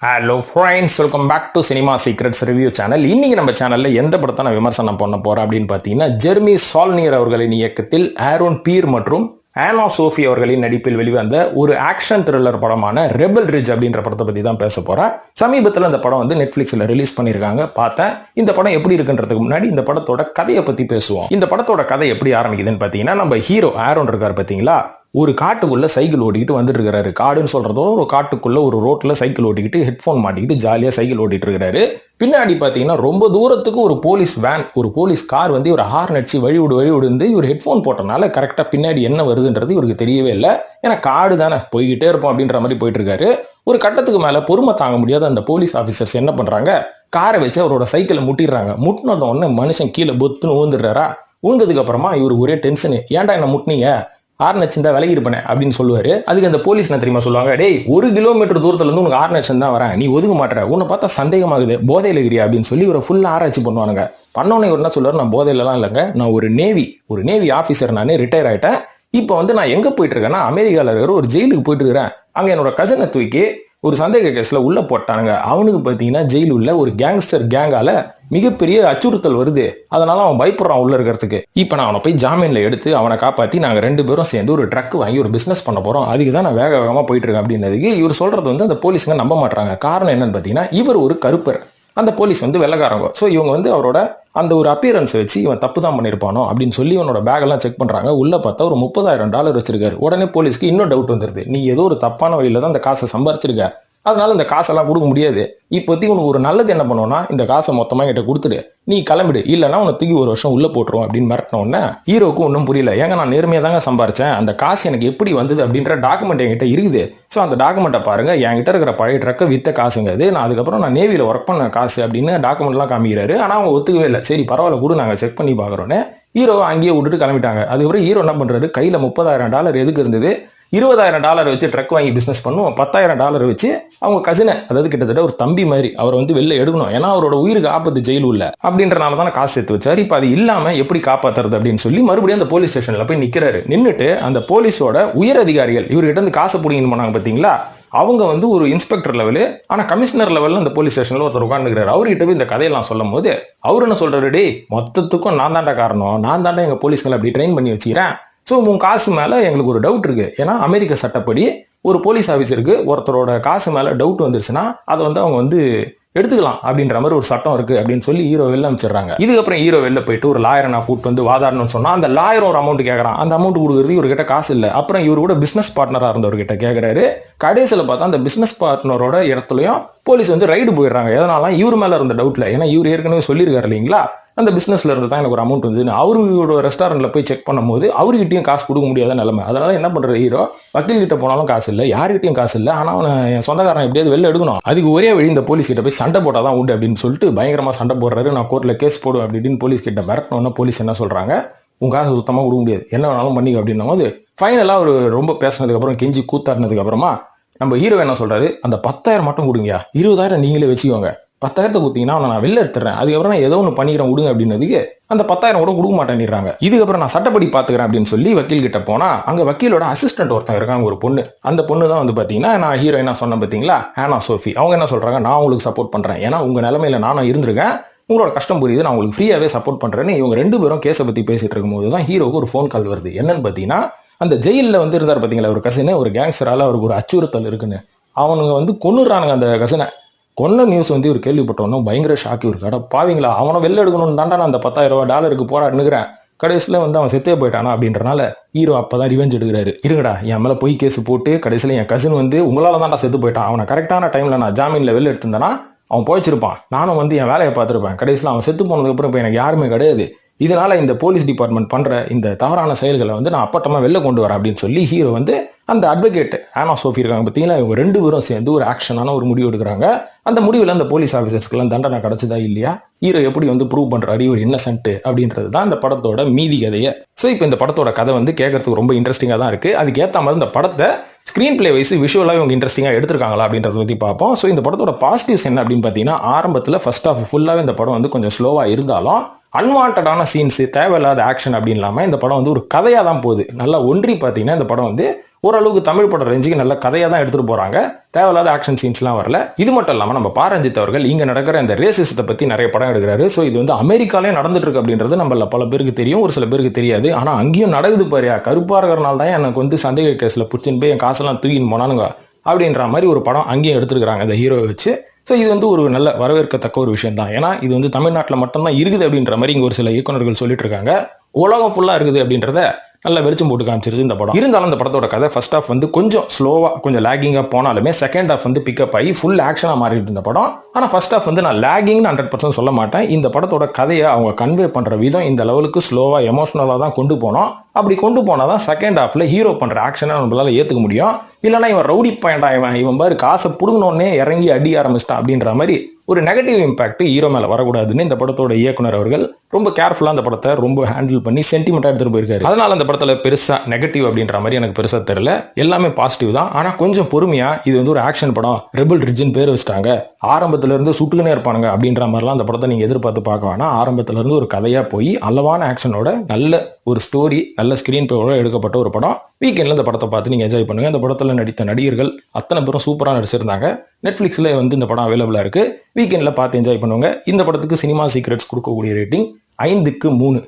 Hello friends welcome back to cinema secrets review channel இன்னைக்கு நம்ம சேனலில் எந்த படத்தை நான் விமர்சனம் பண்ண போகிறேன் அப்படின்னு பார்த்தீங்கன்னா ஜெர்மி சால்னியர் அவர்களின் இயக்கத்தில் ஆரோன் பீர் மற்றும் ஆனா சோஃபி அவர்களின் நடிப்பில் வெளிவந்த ஒரு ஆக்ஷன் த்ரில்லர் படமான ரெபல் ரிட்ஜ் அப்படின்ற படத்தை பற்றி தான் பேச போகிறேன் சமீபத்தில் இந்த படம் வந்து நெட்ஃப்ளிக்ஸில் ரிலீஸ் பண்ணியிருக்காங்க. பார்த்தேன். இந்த படம் எப்படி இருக்குன்றதுக்கு முன்னாடி இந்த படத்தோட கதையை பற்றி பேசுவோம். இந்த படத்தோட கதை எப்படி ஆரம்பிக்குதுன்னு பார்த்தீங்கன்னா நம்ம ஹீரோ ஆரோன் இருக்கார் பார்த்தீங்களா? ஒரு காட்டுக்குள்ளே சைக்கிள் ஓட்டிக்கிட்டு வந்துட்டு இருக்கிறாரு காடுன்னு சொல்கிறதோ ஒரு காட்டுக்குள்ளே ஒரு ரோட்டில் சைக்கிள் ஓட்டிக்கிட்டு ஹெட்ஃபோன் மாட்டிக்கிட்டு ஜாலியாக சைக்கிள் ஓட்டிகிட்டு இருக்கிறாரு பின்னாடி பார்த்தீங்கன்னா ரொம்ப தூரத்துக்கு ஒரு போலீஸ் வேன் ஒரு போலீஸ் கார் வந்து இவர் ஹார்ன் அடிச்சு வழி விடு வழி இவர் ஹெட்ஃபோன் போட்டனால கரெக்டாக பின்னாடி என்ன வருதுன்றது இவருக்கு தெரியவே இல்லை. ஏன்னா காடு தானே போய்கிட்டே இருப்போம் அப்படின்ற மாதிரி போயிட்டு இருக்காரு. ஒரு கட்டத்துக்கு மேலே பொறுமை தாங்க முடியாத அந்த போலீஸ் ஆஃபீஸர்ஸ் என்ன பண்ணுறாங்க காரை வச்சு அவரோட சைக்கிளை முட்டிடுறாங்க. முட்டினத உடனே மனுஷன் கீழே பொத்துன்னு ஊந்துடுறாரா ஊந்ததுக்கு அப்புறமா இவர் ஒரே டென்ஷனு ஏன்டா என்ன முட்டினீங்க? ஆர்ன் தான் விலகி இருப்பேன் அப்படின்னு சொல்லுவார். அதுக்கு அந்த போலீஸ் என்ன தெரியுமா சொல்லுவாங்க? டேய் ஒரு கிலோமீட்டர் தூரத்துல இருந்து உனக்கு ஆறு அடிச்சு தான் வரேன். நீ ஒதுக்க மாட்டேற. உன்னை பார்த்தா சந்தேகமாகுது. போதையில இருக்கிறியா? அப்படின்னு சொல்லி இவரை ஃபுல்லாக ஆராய்ச்சி பண்ணுவானுங்க. பண்ணோன்னே இவர் என்ன சொல்லுவார்? நான் போதையிலலாம் இல்லைங்க. நான் ஒரு நேவி ஒரு நேவி ஆஃபீஸர் நான் ரிட்டையர் ஆகிட்டேன் இப்போ வந்து நான் எங்கே போயிட்டு இருக்கேன்னா அமெரிக்காவில் இருக்கிற ஒரு ஜெயிலுக்கு போயிட்டு இருக்கிறேன். அங்கே என்னோட கசனை தூக்கி ஒரு சந்தேக கேஸில் உள்ளே போட்டானுங்க. அவனுக்கு பார்த்தீங்கன்னா ஜெயில் உள்ள ஒரு கேங்ஸ்டர் கேங்கால மிகப்பெரிய அச்சுறுத்தல் வருது. அதனால அவன் பயப்படுறான் உள்ள இருக்கிறதுக்கு. இப்போ நான் அவனை போய் ஜாமீனில் எடுத்து அவனை காப்பாற்றி நாங்கள் ரெண்டு பேரும் சேர்ந்து ஒரு ட்ரக் வாங்கி ஒரு பிஸ்னஸ் பண்ண போகிறோம் அதுக்கு தான் நான் வேக வேகமாக போயிட்டு இருக்கேன் அப்படின்னதுக்கு இவர் சொல்கிறது வந்து அந்த போலீஸுங்க நம்ப மாட்டாங்க காரணம் என்னன்னு பார்த்தீங்கன்னா இவர் ஒரு கருப்பர். அந்த போலீஸ் வந்து வெள்ளக்காரங்க. ஸோ இவங்க வந்து அவரோட அந்த ஒரு அப்பியரன்ஸ் வச்சு இவன் தப்பு தான் பண்ணியிருப்பானோ அப்படின்னு சொல்லி இவனோட பேக்கெல்லாம் செக் பண்ணுறாங்க உள்ளே பார்த்தா ஒரு முப்பதாயிரம் டாலர் வச்சிருக்காரு. உடனே போலீஸ்க்கு இன்னும் டவுட் வந்துருது. நீ ஏதோ ஒரு தப்பான வழியில் தான் அந்த காசை சம்பாரிச்சிருக்க. அதனால இந்த காசெல்லாம் கொடுக்க முடியாது. இப்போதைக்கு உனக்கு ஒரு நல்லது என்ன பண்ணுவோம்னா இந்த காசை மொத்தமாக என்கிட்ட கொடுத்துடு. நீ கிளம்பிடு. இல்லைன்னா உனக்கு தூக்கி ஒரு வருஷம் உள்ளே போட்டுரும் அப்படின்னு மிரட்டின உடனே ஹீரோக்கு ஒன்றும் புரியல. ஏங்க நான் நேர்மையாக தாங்க சம்பாரிச்சேன். அந்த காசு எனக்கு எப்படி வந்தது அப்படின்ற டாக்குமெண்ட் என்கிட்ட இருக்குது. ஸோ அந்த டாக்குமெண்ட்டை பாருங்கள் என்கிட்ட இருக்கிற பழைய ட்ரக்கை வித்த காசுங்க அது நான் அதுக்கப்புறம் நான் நேவியில் ஒர்க் பண்ண காசு அப்படின்னு டாக்குமெண்ட்லாம் காமிக்கிறாரு. ஆனால் அவங்க ஒத்துக்கவே இல்லை. சரி பரவாயில்ல கூட நாங்கள் செக் பண்ணி பார்க்குறோன்னே. ஹீரோவை அங்கேயே விட்டுட்டு கிளம்பிட்டாங்க. அதுக்கப்புறம் ஹீரோ என்ன பண்ணுறாரு கையில் முப்பதாயிரம் டாலர் எதுக்கு இருந்தது? இருபதாயிரம் டாலர் வச்சு ட்ரக் வாங்கி பிஸ்னஸ் பண்ணுவோம் பத்தாயிரம் டாலர் வச்சு அவங்க கசினை அதாவது கிட்டத்தட்ட ஒரு தம்பி மாதிரி அவரை வந்து வெளில எடுக்கணும். ஏன்னா அவரோட உயிருக்கு ஆபத்து ஜெயில் உள்ள. அப்படின்றனால தான் காசு சேர்த்து வச்சார். இப்போ அது இல்லாமல் எப்படி காப்பாத்துறது அப்படின்னு சொல்லி மறுபடியும் அந்த போலீஸ் ஸ்டேஷனில் போய் நிற்கிறாரு நின்றுட்டு அந்த போலீஸோட உயர் அதிகாரிகள் இவர்கிட்ட இருந்து காசை பிடிங்கன்னு போனாங்க பார்த்தீங்களா அவங்க வந்து ஒரு இன்ஸ்பெக்டர் லெவலு ஆனால் கமிஷனர் லெவலில் அந்த போலீஸ் ஸ்டேஷனில் ஒருத்தர் உட்காந்துக்கிறாரு அவர்கிட்ட போய் இந்த கதையெல்லாம் சொல்லும் போது அவர் என்ன சொல்கிறாரு டே மொத்தத்துக்கும் நான் தாண்டா காரணம். நான் தாண்டா எங்கள் போலீஸ்களை அப்படி ட்ரெயின் பண்ணி வச்சுக்கிறேன். ஸோ உன் காசு மேலே எங்களுக்கு ஒரு டவுட் இருக்குது ஏன்னா அமெரிக்க சட்டப்படி ஒரு போலீஸ் ஆஃபீஸருக்கு ஒருத்தரோட காசு மேலே டவுட் வந்துருச்சுன்னா அதை வந்து அவங்க வந்து எடுத்துக்கலாம் அப்படின்ற மாதிரி ஒரு சட்டம் இருக்குது அப்படின்னு சொல்லி ஹீரோ வெளில அமைச்சிடுறாங்க இதுக்கப்புறம் ஹீரோ வெளில போயிட்டு ஒரு லாயரை நான் கூப்பிட்டு வந்து வாதாடணும்னு சொன்னால் அந்த லாயர் ஒரு அமௌண்ட் கேட்கறான் அந்த அமௌண்ட் கொடுக்குறது இவர்கிட்ட காசு இல்லை. அப்புறம் இவர் கூட பிஸ்னஸ் பார்ட்னராக இருந்தவர்கிட்ட கேட்குறாரு கடைசியில் பார்த்தா அந்த பிஸ்னஸ் பார்ட்னரோட இடத்துலையும் போலீஸ் வந்து ரைடு போயிடுறாங்க. எதனால இவர் மேலே இருந்த டவுட்டில் ஏன்னா இவர் ஏற்கனவே சொல்லியிருக்காரு இல்லைங்களா? அந்த பிஸ்னஸில் இருந்து தான் எனக்கு ஒரு அமௌண்ட் வந்து அவரோட இவரோட ரெஸ்டாரண்ட்ல போய் செக் பண்ணும்போது அவர்கிட்டயும் காசு கொடுக்க முடியாத நிலைமை. அதனால என்ன பண்ற ஹீரோ வக்கீல் கிட்ட போனாலும் காசு இல்லை யார்கிட்டயும் காசு இல்லை. ஆனா அவன் என் சொந்தக்காரன் எப்படியாவது வெளில எடுக்கணும். அதுக்கு ஒரே வழி இந்த போலீஸ் கிட்ட போய் சண்டை போட்டால் தான் உண்டு அப்படின்னு சொல்லிட்டு பயங்கரமா சண்டை போடுறாரு. நான் கோர்ட்ல கேஸ் போடுவேன் அப்படி இப்படின்னு போலீஸ் கிட்ட மிரட்டணும்னா போலீஸ் என்ன சொல்றாங்க? உன் காசு சுத்தமா கொடுக்க முடியாது. என்ன வேணாலும் பண்ணிக்க அப்படின்னும் போது ஃபைனலாக அவர் ரொம்ப பேசினதுக்கு அப்புறம் கெஞ்சி கூத்தாடினதுக்கு அப்புறமா நம்ம ஹீரோ என்ன சொல்றாரு? அந்த பத்தாயிரம் மட்டும் கொடுங்கயா இருபதாயிரம் நீங்களே வச்சுக்கோங்க. பத்தாயிரத்தை கொடுத்தீங்கன்னா அவனை நான் வெளில எடுத்துறேன் அதுக்கப்புறம் நான் ஏதோ ஒன்று பண்ணிக்கிறேன் விடுங்க அப்படின்னதுக்கு அந்த பத்தாயிரம் கூட கொடுக்க மாட்டேன்றாங்க இதுக்கப்புறம் நான் சட்டப்படி பார்த்துக்கிறேன் அப்படின்னு சொல்லி வக்கீல் கிட்ட போனால் அங்கே வக்கீலோட அசிஸ்டன்ட் ஒருத்தன் இருக்காங்க ஒரு பொண்ணு. அந்த பொண்ணு தான் வந்து பார்த்தீங்கன்னா நான் ஹீரோயினா சொன்னேன் பார்த்தீங்களா ஹேனா சோஃபி. அவங்க என்ன சொல்கிறாங்க நான் உங்களுக்கு சப்போர்ட் பண்ணுறேன் ஏன்னா உங்கள் நிலமையில நானும் இருந்திருக்கேன். உங்களோட கஷ்டம் புரியுது. நான் உங்களுக்கு ஃப்ரீயாகவே சப்போர்ட் பண்ணுறேன்னு இவங்க ரெண்டு பேரும் கேஸை பற்றி பேசிட்டு இருக்கும்போது தான் ஹீரோவுக்கு ஒரு ஃபோன் கால் வருது. என்னன்னு பார்த்தீங்கன்னா அந்த ஜெயிலில் வந்து இருந்தார் பார்த்தீங்களா ஒரு கசினு ஒரு கேங்ஸ்டரால அவருக்கு ஒரு அச்சுறுத்தல் இருக்குன்னு. அவனுங்க வந்து கொண்டுறானுங்க அந்த கசினை கொன்ன நியூஸ் வந்து இவர் கேள்விப்பட்டோன்னா பயங்கர ஷாக் இருக்கு அட பாவீங்களா அவனை வெளில எடுக்கணும்னு தாண்டா நான் அந்த பத்தாயிரம் ரூபாய் டாலருக்கு போராடுனுக்கிறேன் கடைசியில் வந்து அவன் செத்தே போயிட்டானா அப்படின்றனால ஹீரோ அப்போ தான் ரிவெஞ்ச் எடுக்கிறாரு. இருங்கடா என் மேலே பொய் கேஸ் போட்டு கடைசியில் என் கசின் வந்து உங்களால் தான்டா செத்து போயிட்டான். அவனை கரெக்டான டைமில் நான் ஜாமீனில் வெளில எடுத்திருந்தேன்னா அவன் போயிச்சிருப்பான் நானும் வந்து என் வேலையை பார்த்துருப்பேன். கடைசியில் அவன் செத்து போனதுக்கப்புறம் இப்போ எனக்கு யாருமே கிடையாது. இதனால் இந்த போலீஸ் டிபார்ட்மெண்ட் பண்ணுற இந்த தவறான செயல்களை வந்து நான் அப்பட்டமாக வெளில கொண்டு வரேன் அப்படின்னு சொல்லி ஹீரோ வந்து அந்த அட்வொகேட் ஆனா சோஃபி இருக்காங்க பார்த்தீங்களா? இவங்க ரெண்டு பேரும் சேர்ந்து ஒரு ஆக்ஷனான ஒரு முடிவு எடுக்கிறாங்க. அந்த முடிவில் அந்த போலீஸ் ஆஃபீஸர்ஸ்க்கெல்லாம் தண்டனை கிடச்சதா இல்லையா? ஹீரோ எப்படி வந்து ப்ரூவ் பண்ணுறாரு இவர் இன்னசென்ட் அப்படின்றது தான் இந்த படத்தோட மீதி கதையை. ஸோ இப்போ இந்த படத்தோட கதை வந்து கேட்கறதுக்கு ரொம்ப இன்ட்ரெஸ்டிங்காக தான் இருக்குது அதுக்கு ஏற்ற மாதிரி இந்த படத்தை ஸ்க்ரீன் பிளே வைஸ் விஷுவலாக இவங்க இன்ட்ரெஸ்டிங்காக எடுத்திருக்காங்களா அப்படின்றத பற்றி பார்ப்போம். ஸோ இந்த படத்தோட பாசிட்டிவ்ஸ் என்ன அப்படின்னு பார்த்தீங்கன்னா ஆரம்பத்தில் ஃபர்ஸ்ட் ஆஃப் ஃபுல்லாகவே இந்த படம் வந்து கொஞ்சம் ஸ்லோவாக இருந்தாலும் அன்வான்டான சீன்ஸு தேவையில்லாத ஆக்ஷன் அப்படின்னு இல்லாமல் இந்த படம் வந்து ஒரு கதையாக தான் போகுது. நல்லா ஒன்றி பார்த்தீங்கன்னா இந்த படம் வந்து ஓரளவுக்கு தமிழ் பட ரேஞ்சுக்கு நல்ல கதையாக தான் எடுத்துட்டு போறாங்க. தேவையில்லாத ஆக்ஷன் சீன்ஸ்லாம் வரல. இது மட்டும் இல்லாமல் நம்ம பாரஞ்சித் அவர்கள் இங்கே நடக்கிற இந்த ரேசிசத்தை பற்றி நிறைய படம் எடுக்கிறாரு. ஸோ இது வந்து அமெரிக்காலே நடந்துட்டு இருக்கு அப்படின்றது நம்மள பல பேருக்கு தெரியும். ஒரு சில பேருக்கு தெரியாது. ஆனால் அங்கேயும் நடக்குது பாரியா. கருப்பாக இருக்கிறனால தான் எனக்கு வந்து சந்தேக கேஸில் பிடிச்சின்னு போய் என் காசெல்லாம் தூக்கின்னு போனானுங்க அப்படின்ற மாதிரி ஒரு படம் அங்கேயும் எடுத்துருக்குறாங்க இந்த ஹீரோவை வச்சு. ஸோ இது வந்து ஒரு நல்ல வரவேற்கத்தக்க ஒரு விஷயம் தான். ஏன்னா இது வந்து தமிழ்நாட்டில் மட்டும்தான் இருக்குது அப்படின்ற மாதிரி இங்கே ஒரு சில இயக்குனர்கள் சொல்லிட்டு இருக்காங்க. உலகம் ஃபுல்லாக இருக்குது அப்படின்றத நல்ல வெளிச்சம் போட்டு காமிச்சிருது இந்த படம். இருந்தாலும் அந்த படத்தோட கதை ஃபர்ஸ்ட் ஹாஃப் வந்து கொஞ்சம் ஸ்லோவாக கொஞ்சம் லேகிங்காக போனாலுமே செகண்ட் ஹாஃப் வந்து பிக்கப் ஆகி ஃபுல் ஆக்ஷனாக மாறிடுது இந்த படம். ஆனால் ஃபர்ஸ்ட் ஹாஃப் வந்து நான் லேகிங்னு ஹண்ட்ரட் பர்சன்ட் சொல்ல மாட்டேன். இந்த படத்தோட கதையை அவங்க கன்வே பண்ணுற விதம் இந்த லெவலுக்கு ஸ்லோவாக எமோஷனலாக தான் கொண்டு போனோம். அப்படி கொண்டு போனால் தான் செகண்ட் ஹாஃப்ல ஹீரோ பண்ணுற ஆக்ஷனை நம்மளால் ஏற்றுக்க முடியும். இல்லைனா இவன் ரவுடி பாயிண்டா இவன் இவன் பாரு காசை பிடுங்கணுன்னே இறங்கி அடி ஆரம்பிச்சிட்டான் அப்படின்ற மாதிரி ஒரு நெகட்டிவ் இம்பாக்ட் ஹீரோ மேலே வரக்கூடாதுன்னு இந்த படத்தோட இயக்குனர் அவர்கள் ரொம்ப கேர்ஃபுல்லாக அந்த படத்தை ரொம்ப ஹேண்டில் பண்ணி சென்டிமெண்ட்டாக எடுத்துகிட்டு போயிருக்காரு. அதனால் அந்த படத்தில் பெருசாக நெகட்டிவ் அப்படின்ற மாதிரி எனக்கு பெருசாக தெரில எல்லாமே பாசிட்டிவ் தான். ஆனால் கொஞ்சம் பொறுமையாக இது வந்து ஒரு ஆக்ஷன் படம். ரெபிள் ரிட்ஜின் பேர் வச்சுட்டாங்க. ஆரம்பத்திலேருந்து இருந்து சுட்டுக்கினே இருப்பானுங்க அப்படின்ற மாதிரிலாம் அந்த படத்தை நீங்கள் எதிர்பார்த்து பார்க்க வேணாம். ஆரம்பத்திலேருந்து ஒரு கதையாக போய் அளவான ஆக்ஷனோட நல்ல ஒரு ஸ்டோரி நல்ல ஸ்க்ரீன் பேவோட எடுக்கப்பட்ட ஒரு படம். வீக்கெண்டில் இந்த படத்தை பார்த்து நீங்கள் என்ஜாய் பண்ணுங்கள் இந்த படத்தில் நடித்த நடிகர்கள் அத்தனை பேரும் சூப்பராக நடிச்சிருந்தாங்க. நெட்ஃப்ளிக்ஸில் வந்து இந்த படம் அவைலபிளாக இருக்குது வீக்கெண்டில் பார்த்து என்ஜாய் பண்ணுவாங்க இந்த படத்துக்கு சினிமா சீக்ரெட்ஸ் கொடுக்கக்கூடிய ரேட்டிங் ஐந்துக்கு மூணு.